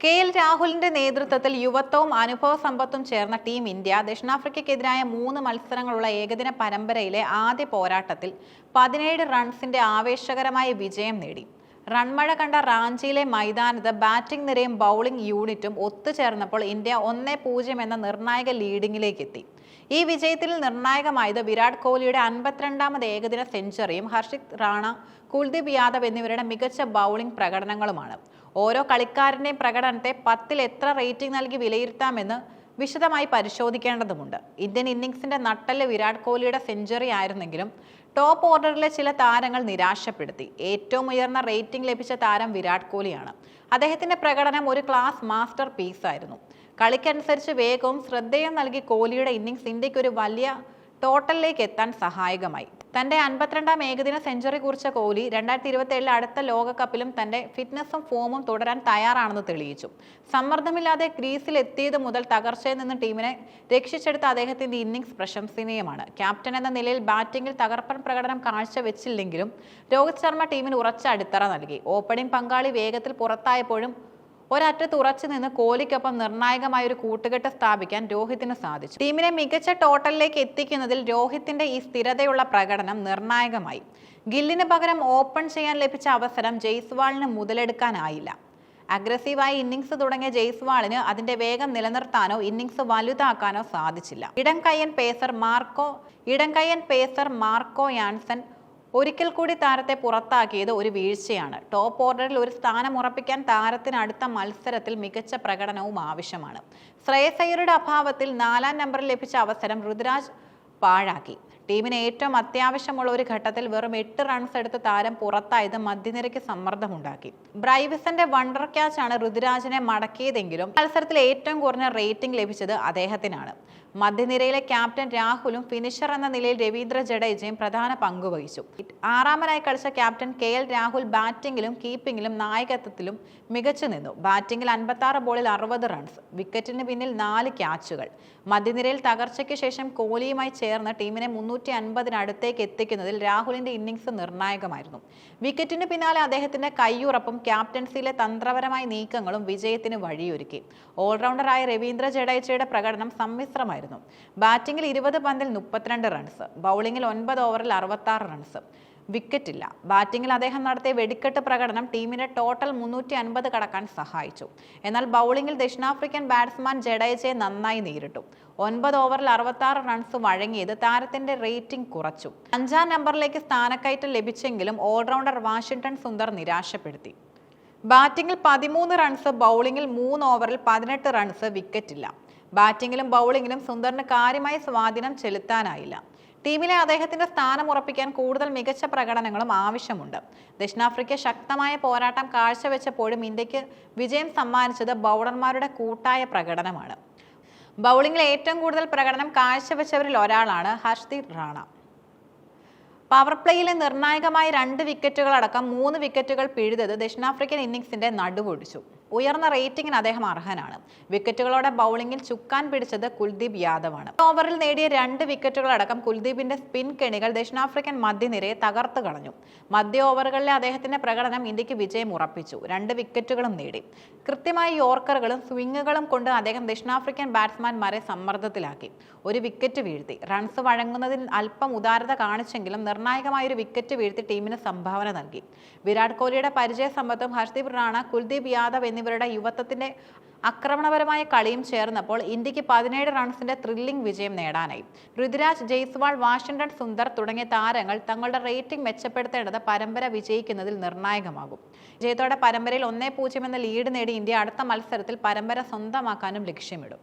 K L രാഹുലിന്റെ നേതൃത്വത്തിൽ യുവത്വവും അനുഭവ സമ്പത്തും ചേർന്ന ടീം ഇന്ത്യ ദക്ഷിണാഫ്രിക്കയ്ക്കെതിരായ മൂന്ന് മത്സരങ്ങളുള്ള ഏകദിന പരമ്പരയിലെ ആദ്യ പോരാട്ടത്തിൽ പതിനേഴ് റൺസിന്റെ ആവേശകരമായ വിജയം നേടി. റൺമഴ കണ്ട റാഞ്ചിയിലെ മൈതാനത്ത് ബാറ്റിംഗ് നിരയും ബൗളിംഗ് യൂണിറ്റും ഒത്തുചേർന്നപ്പോൾ ഇന്ത്യ ഒന്നേ പൂജ്യം എന്ന നിർണായക ലീഡിംഗിലേക്ക് എത്തി ഈ വിജയത്തിൽ നിർണായകമായത് വിരാട് കോഹ്ലിയുടെ അൻപത്തിരണ്ടാമത് ഏകദിന സെഞ്ചുറിയും ഹർഷിത് റാണ കുൽദീപ് യാദവ് എന്നിവരുടെ മികച്ച ബൗളിംഗ് പ്രകടനങ്ങളുമാണ്. ഓരോ കളിക്കാരന്റെയും പ്രകടനത്തെ പത്തിൽ എത്ര റേറ്റിംഗ് നൽകി വിലയിരുത്താമെന്ന് വിശദമായി പരിശോധിക്കേണ്ടതുണ്ട് ഇന്ത്യൻ ഇന്നിങ്സിന്റെ നട്ടൽ വിരാട് കോഹ്ലിയുടെ സെഞ്ചുറി ആയിരുന്നെങ്കിലും ടോപ്പ് ഓർഡറിലെ ചില താരങ്ങൾ നിരാശപ്പെടുത്തി. ഏറ്റവും ഉയർന്ന റേറ്റിംഗ് ലഭിച്ച താരം വിരാട് കോഹ്ലിയാണ്. അദ്ദേഹത്തിന്റെ പ്രകടനം ഒരു ക്ലാസ് മാസ്റ്റർ പീസ് ആയിരുന്നു. കളിക്കനുസരിച്ച് വേഗവും ശ്രദ്ധയും നൽകി കോഹ്ലിയുടെ ഇന്നിംഗ്സ് ഇന്ത്യയ്ക്ക് ഒരു വലിയ ടോട്ടലിലേക്ക് എത്താൻ സഹായകമായി. തന്റെ അൻപത്തിരണ്ടാം ഏകദിന സെഞ്ചുറി കുറിച്ച കോഹ്ലി രണ്ടായിരത്തി ഇരുപത്തി ഏഴിലെ അടുത്ത ലോകകപ്പിലും തന്റെ ഫിറ്റ്നസും ഫോമും തുടരാൻ തയ്യാറാണെന്ന് തെളിയിച്ചു. സമ്മർദ്ദമില്ലാതെ ക്രീസിൽ എത്തിയത് മുതൽ തകർച്ചയിൽ നിന്ന് ടീമിനെ രക്ഷിച്ചെടുത്ത അദ്ദേഹത്തിന്റെ ഇന്നിംഗ്സ് പ്രശംസനീയമാണ്. ക്യാപ്റ്റൻ എന്ന നിലയിൽ ബാറ്റിംഗിൽ തകർപ്പൻ പ്രകടനം കാഴ്ചവെച്ചില്ലെങ്കിലും രോഹിത് ശർമ്മ ടീമിന് ഉറച്ച അടിത്തറ നൽകി. ഓപ്പണിംഗ് പങ്കാളി വേഗത്തിൽ പുറത്തായപ്പോഴും ഒരറ്റത്ത് ഉറച്ചു നിന്ന് കോഹ്ലിക്കൊപ്പം നിർണായകമായ ഒരു കൂട്ടുകെട്ട് സ്ഥാപിക്കാൻ രോഹിത്തിന് സാധിച്ചു. ടീമിനെ മികച്ച ടോട്ടലിലേക്ക് എത്തിക്കുന്നതിൽ രോഹിത്തിന്റെ ഈ സ്ഥിരതയുള്ള പ്രകടനം നിർണായകമായി. ഗില്ലിന് പകരം ഓപ്പൺ ചെയ്യാൻ ലഭിച്ച അവസരം ജയ്സ്വാളിന് മുതലെടുക്കാനായില്ല. അഗ്രസീവായി ഇന്നിങ്സ് തുടങ്ങിയ ജയ്സ്വാളിന് അതിന്റെ വേഗം നിലനിർത്താനോ ഇന്നിംഗ്സ് വലുതാക്കാനോ സാധിച്ചില്ല. ഇടംകയ്യൻ പേസർ മാർക്കോ ഇടംകയ്യൻ പേസർ മാർക്കോ യാൻസൺ ഒരിക്കൽ കൂടി താരത്തെ പുറത്താക്കിയത് ഒരു വീഴ്ചയാണ്. ടോപ്പ് ഓർഡറിൽ ഒരു സ്ഥാനം ഉറപ്പിക്കാൻ താരത്തിന് അടുത്ത മത്സരത്തിൽ മികച്ച പ്രകടനവും ആവശ്യമാണ്. ശ്രേയസയ്യരുടെ അഭാവത്തിൽ നാലാം നമ്പറിൽ ലഭിച്ച അവസരം ഋതുരാജ് പാഴാക്കി. ടീമിന് ഏറ്റവും അത്യാവശ്യമുള്ള ഒരു ഘട്ടത്തിൽ വെറും എട്ട് റൺസ് എടുത്ത് താരം പുറത്തായത് മധ്യനിരയ്ക്ക് സമ്മർദ്ദമുണ്ടാക്കി. ബ്രൈവിസന്റെ വണ്ടർ ക്യാച്ചാണ് ഋതുരാജിനെ മടക്കിയതെങ്കിലും മത്സരത്തിൽ ഏറ്റവും കുറഞ്ഞ റേറ്റിംഗ് ലഭിച്ചത് അദ്ദേഹത്തിനാണ്. മധ്യനിരയിലെ ക്യാപ്റ്റൻ രാഹുലും ഫിനിഷർ എന്ന നിലയിൽ രവീന്ദ്ര ജഡേജയും പ്രധാന പങ്കുവഹിച്ചു ആറാമനായി കളിച്ച ക്യാപ്റ്റൻ കെ എൽ രാഹുൽ ബാറ്റിംഗിലും കീപ്പിംഗിലും നായകത്വത്തിലും മികച്ചു നിന്നു. ബാറ്റിംഗിൽ അൻപത്തി ബോളിൽ അറുപത് റൺസ് വിക്കറ്റിന് പിന്നിൽ നാല് ക്യാച്ചുകൾ. മധ്യനിരയിൽ തകർച്ചയ്ക്ക് ശേഷം കോഹ്ലിയുമായി ചേർന്ന് ടീമിനെ മുന്നൂറ്റി അൻപതിനടുത്തേക്ക് എത്തിക്കുന്നതിൽ രാഹുലിന്റെ ഇന്നിംഗ്സ് നിർണായകമായിരുന്നു. വിക്കറ്റിന് പിന്നാലെ അദ്ദേഹത്തിന്റെ കയ്യുറപ്പും ക്യാപ്റ്റൻസിയിലെ തന്ത്രപരമായ നീക്കങ്ങളും വിജയത്തിന് വഴിയൊരുക്കി. ഓൾറൗണ്ടറായ രവീന്ദ്ര ജഡേജയുടെ പ്രകടനം സമ്മിശ്രമായിരുന്നു. ബാറ്റിംഗിൽ ഇരുപത് പന്തിൽ മുപ്പത്തിരണ്ട് റൺസ് ബൗളിംഗിൽ ഒൻപത് ഓവറിൽ അറുപത്തി റൺസ് വിക്കറ്റില്ല ബാറ്റിംഗിൽ അദ്ദേഹം നടത്തിയ വെടിക്കെട്ട് പ്രകടനം ടീമിനെ ടോട്ടൽ മുന്നൂറ്റി അൻപത് കടക്കാൻ സഹായിച്ചു. എന്നാൽ ബൗളിംഗിൽ ദക്ഷിണാഫ്രിക്കൻ ബാറ്റ്സ്മാൻ ജഡേജയെ നന്നായി നേരിട്ടു. ഒൻപത് ഓവറിൽ അറുപത്തി റൺസ് വഴങ്ങിയത് താരത്തിന്റെ റേറ്റിംഗ് കുറച്ചു. അഞ്ചാം നമ്പറിലേക്ക് സ്ഥാനക്കയറ്റം ലഭിച്ചെങ്കിലും ഓൾറൗണ്ടർ വാഷിംഗ്ടൺ സുന്ദർ നിരാശപ്പെടുത്തി. ബാറ്റിംഗിൽ പതിമൂന്ന് റൺസ് ബൗളിംഗിൽ മൂന്ന് ഓവറിൽ പതിനെട്ട് റൺസ് വിക്കറ്റില്ല ബാറ്റിംഗിലും ബൗളിംഗിലും സുന്ദറിന് കാര്യമായ സ്വാധീനം ചെലുത്താനായില്ല. ടീമിലെ അദ്ദേഹത്തിന്റെ സ്ഥാനം ഉറപ്പിക്കാൻ കൂടുതൽ മികച്ച പ്രകടനങ്ങളും ആവശ്യമുണ്ട്. ദക്ഷിണാഫ്രിക്ക ശക്തമായ പോരാട്ടം കാഴ്ചവെച്ചപ്പോഴും ഇന്ത്യയ്ക്ക് വിജയം സമ്മാനിച്ചത് ബൗളർമാരുടെ കൂട്ടായ പ്രകടനമാണ്. ബൗളിംഗിൽ ഏറ്റവും കൂടുതൽ പ്രകടനം കാഴ്ചവെച്ചവരിൽ ഒരാളാണ് ഹർഷ്ദീപ് റാണ. പവർ പ്ലേയിലെ നിർണായകമായ രണ്ട് വിക്കറ്റുകളടക്കം മൂന്ന് വിക്കറ്റുകൾ പിഴുതത് ദക്ഷിണാഫ്രിക്കൻ ഇന്നിംഗ്സിന്റെ നടുവൊടിച്ചു ഉയർന്ന റേറ്റിംഗിന് അദ്ദേഹം അർഹനാണ്. വിക്കറ്റുകളോടെ ബൗളിംഗിൽ ചുക്കാൻ പിടിച്ചത് കുൽദീപ് യാദവാണ്. ഓവറിൽ നേടിയ രണ്ട് വിക്കറ്റുകളടക്കം കുൽദീപിന്റെ സ്പിൻ കെണികൾ ദക്ഷിണാഫ്രിക്കൻ മധ്യനിരയെ തകർത്തു കളഞ്ഞു. മധ്യ ഓവറുകളിലെ അദ്ദേഹത്തിന്റെ പ്രകടനം ഇന്ത്യയ്ക്ക് വിജയം ഉറപ്പിച്ചു. രണ്ട് വിക്കറ്റുകളും നേടി. കൃത്യമായി യോർക്കറുകളും സ്വിങ്ങുകളും കൊണ്ട് അദ്ദേഹം ദക്ഷിണാഫ്രിക്കൻ ബാറ്റ്സ്മാൻമാരെ സമ്മർദ്ദത്തിലാക്കി. ഒരു വിക്കറ്റ് വീഴ്ത്തി. റൺസ് വഴങ്ങുന്നതിൽ അല്പം ഉദാരത കാണിച്ചെങ്കിലും നിർണായകമായ ഒരു വിക്കറ്റ് വീഴ്ത്തി ടീമിന് സംഭാവന നൽകി. വിരാട് കോഹ്ലിയുടെ പരിചയ സമ്പത്തും ഹർദീപ് റാണ കുൽദീപ് യാദവ് എന്നിവരുടെ യുവത്വത്തിന്റെ ആക്രമണപരമായ കളിയും ചേർന്നപ്പോൾ ഇന്ത്യയ്ക്ക് പതിനേഴ് റൺസിന്റെ ത്രില്ലിംഗ് വിജയം നേടാനായി. ഋതുരാജ് ജയ്സ്വാൾ വാഷിംഗ്ടൺ സുന്ദർ തുടങ്ങിയ താരങ്ങൾ തങ്ങളുടെ റേറ്റിംഗ് മെച്ചപ്പെടുത്തേണ്ടത് പരമ്പര വിജയിക്കുന്നതിൽ നിർണായകമാകും. വിജയത്തോടെ പരമ്പരയിൽ ഒന്നേ പൂജ്യം എന്ന ലീഡ് നേടി ഇന്ത്യ അടുത്ത മത്സരത്തിൽ പരമ്പര സ്വന്തമാക്കാനും ലക്ഷ്യമിടും.